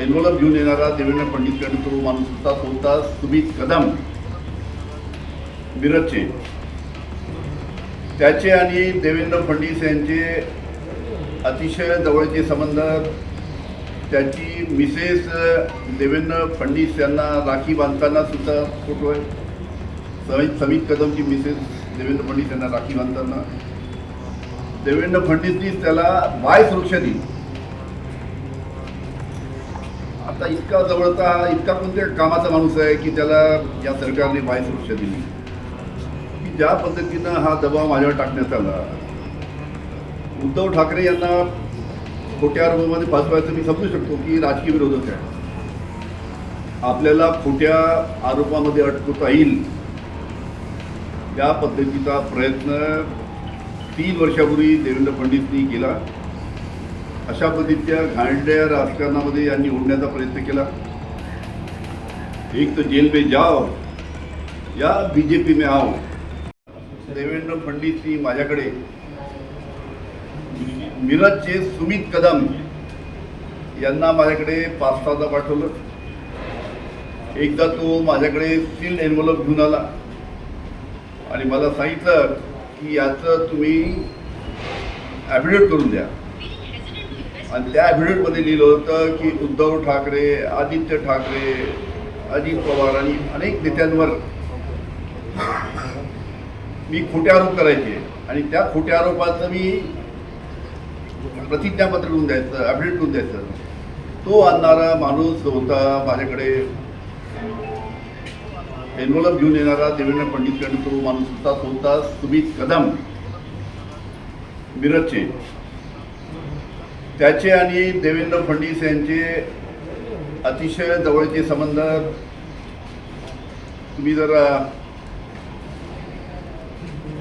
Envelope घेऊन येणारा देवेंद्र फडणवीसकडे तो माणूस होता तो होता सुमित कदम. मिरजचे. त्याचे आणि देवेंद्र फडणवीस यांचे अतिशय जवळचे संबंध त्याची मिसेस देवेंद्र फडणवीस यांना राखी बांधताना सुद्धा फोटो आहे. समित समित कदमची मिसेस देवेंद्र फडणवीस यांना राखी बांधताना. देवेंद्र फडणवीसनीच त्याला बाय सुरक्षा दिली. आता इतका जवळचा इतका कोणत्या कामाचा माणूस आहे की त्याला या सरकारने बाय सुरक्षा दिली? की ज्या पद्धतीनं हा दबाव माझ्यावर टाकण्यात आला उद्धव ठाकरे यांना खोट्या आरोपामध्ये फसवायचं मी समजू शकतो की राजकीय विरोधक आहे. आपल्याला खोट्या आरोपामध्ये अटकवता येईल या पद्धतीचा प्रयत्न तीन वर्षापूर्वी देवेंद्र फडणवीसनी केला. अशा पद्धतीच्या घाणड्या राजकारणामध्ये यांनी ओढण्याचा प्रयत्न केला. एक तर जेल पे जाओ या बी जे पी मे आओ. देवेंद्र फडणवीसनी माझ्याकडे. मिरजचे सुमित कदम यांना माझ्याकडे पाच सहादा पाठवलं. एकदा तो माझ्याकडे सील एन्व्हलप घेऊन आला. आणि मला सांगितलं की याचं तुम्ही ॲफिडेविट करून द्या. आणि त्या ॲफिडेविटमध्ये लिहिलं होतं की उद्धव ठाकरे आदित्य ठाकरे अजित पवार आणि अनेक नेत्यांवर मी खोटे आरोप करायचे. आणि त्या खोट्या आरोपाचं मी प्रतिज्ञापत्र लिहून द्यायचं ॲफिडेविट लिहून द्यायचं. तो आणणारा माणूस होता माझ्याकडे एन्व्हलप घेऊन येणारा देवेंद्र फडणवीसकडे तो माणूस होता तो होता सुमित कदम मिरजचे. त्याचे आणि देवेंद्र फडणवीस यांचे अतिशय जवळचे संबंध तुम्ही जर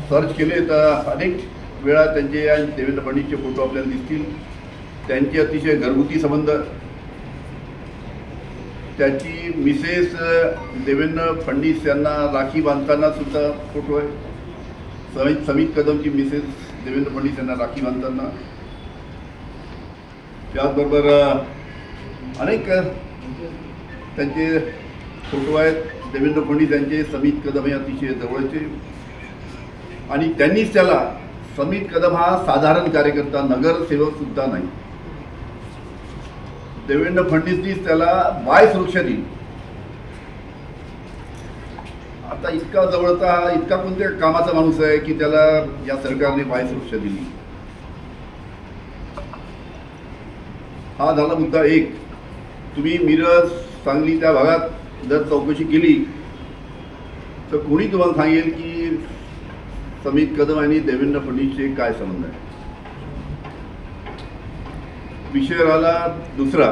सर्च केले तर अनेक वेळा त्यांचे या देवेंद्र फडणवीसचे फोटो आपल्याला दिसतील. त्यांचे अतिशय घरगुती संबंध. त्याची मिसेस देवेंद्र फडणवीस यांना राखी बांधताना सुद्धा फोटो आहे. समित समित कदमची मिसेस देवेंद्र फडणवीस यांना राखी बांधताना. त्याचबरोबर अनेक त्यांचे फोटो आहेत. देवेंद्र फडणवीस यांचे समित कदम हे अतिशय जवळचे. आणि त्यांनीच त्याला समित कदम हा साधारण कार्यकर्ता नगरसेवक सुद्धा नाही. देवेंद्र फडणवीसनीच त्याला बाय सुरक्षा दिली. आता इतका जवळचा इतका कोणत्या कामाचा माणूस आहे की त्याला या सरकारने बाय सुरक्षा दिली? हा झाला मुद्दा एक. तुम्ही मिरज सांगली त्या भागात जर चौकशी केली तर कोणी तुम्हाला सांगेल की समित कदम आणि देवेंद्र फडणवीसचे काय संबंध आहे? विषय राहिला दुसरा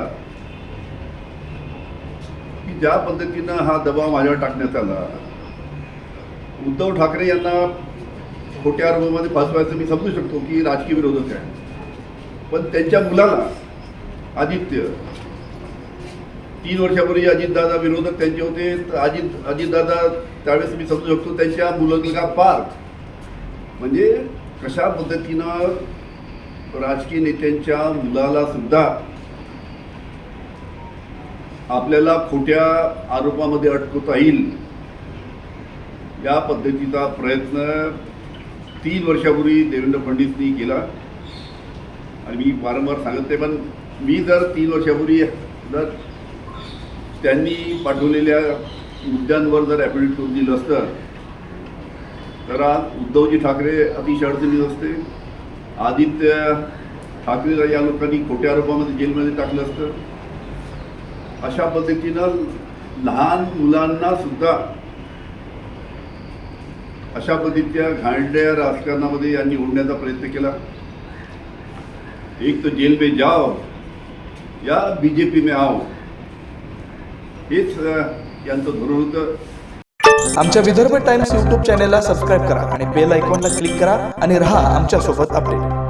की ज्या पद्धतीनं हा दबाव माझ्यावर टाकण्यात आला उद्धव ठाकरे यांना खोट्या आरोपामध्ये फसवायचं मी समजू शकतो की राजकीय विरोधक आहे. पण त्यांच्या मुलाला आदित्य. तीन वर्षापूर्वी अजितदादा विरोधक त्यांचे होते. अजित अजितदादा त्यावेळेस मी समजू शकतो त्यांच्या मुलगा पार म्हणजे कशा पद्धतीनं राजकीय नेत्यांच्या मुलाला सुद्धा आपल्याला खोट्या आरोपामध्ये अटकवता येईल या पद्धतीचा प्रयत्न तीन वर्षापूर्वी देवेंद्र फडणवीसनी केला. आणि मी वारंवार सांगते पण मी जर तीन वर्षापूर्वी जर त्यांनी पाठवलेल्या मुद्द्यांवर जर ॲफिडेविट करून दिलं असतं तर आज उद्धवजी ठाकरे अतिशय अडचणीत असते. आदित्य ठाकरे या लोकांनी खोट्या आरोपामध्ये जेलमध्ये टाकलं असतं. अशा पद्धतीनं लहान मुलांना सुद्धा अशा पद्धतीच्या घाणड्या राजकारणामध्ये यांनी ओढण्याचा प्रयत्न केला. एक तर जेल में जाओ या बीजेपी में आओ। हेच यांचं धोरण होतं आमच्या विदर्भ टाइम्स यूट्यूब चॅनेलला सबस्क्राईब करा आणि बेल आयकॉनला क्लिक करा आणि राहा आमच्यासोबत अपडेट.